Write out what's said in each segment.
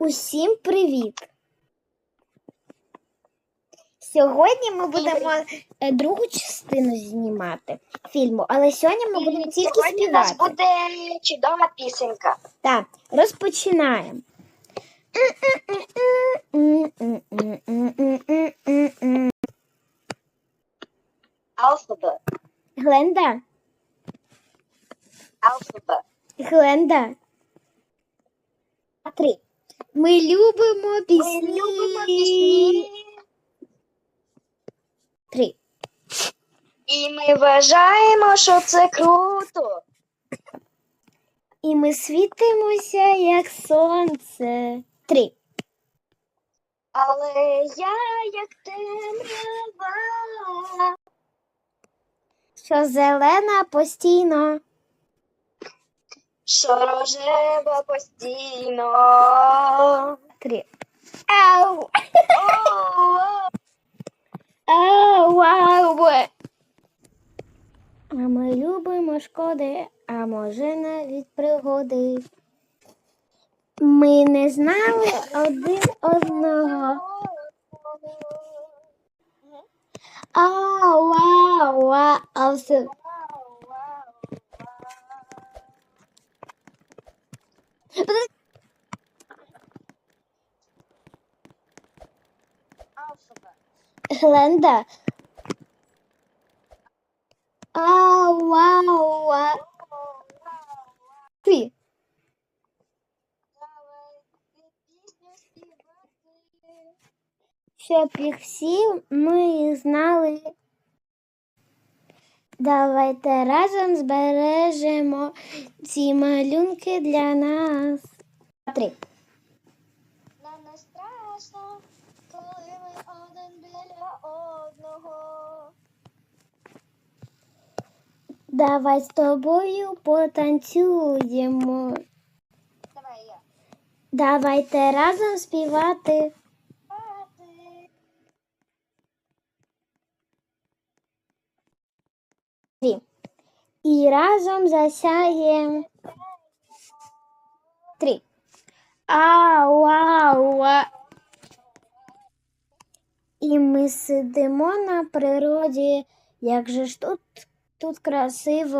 Усім привіт! Сьогодні ми будемо е, другу частину знімати фільму, але сьогодні ми будемо тільки Сьогодні у нас буде чудова пісенька. Так, розпочинаємо. Алфабет. Гленда, Алфабет. Гленда. Три. Ми любимо пісні. Ми любимо пісні. Три. І ми вважаємо, що це круто. І ми світимося, як сонце. Три. Але я як темрява. Що зелена постійно. Що рожева постійно. Три. Ау! Ау, ау. А ми любимо шкоди, а може навіть пригоди. Ми не знали один одного. Ау, ау, ау, ау. Все. Алфабет. Гленда. Ау, ау, ау. Ти. Щоб їх всі ми знали. Давайте разом збережемо ці малюнки для нас. Три. Нам не страшно, коли ми один біля одного. Давай з тобою потанцюємо. Давай я. Давайте разом співати. Спати. Три. І разом засяєм. Три. Ау. І ми сидимо на природі. Як же ж тут, тут красиво.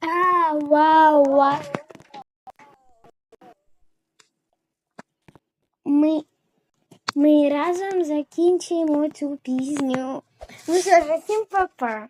Ау, ау. Ми ми разом закінчимо цю пісню. Ну що ж, всім па-па.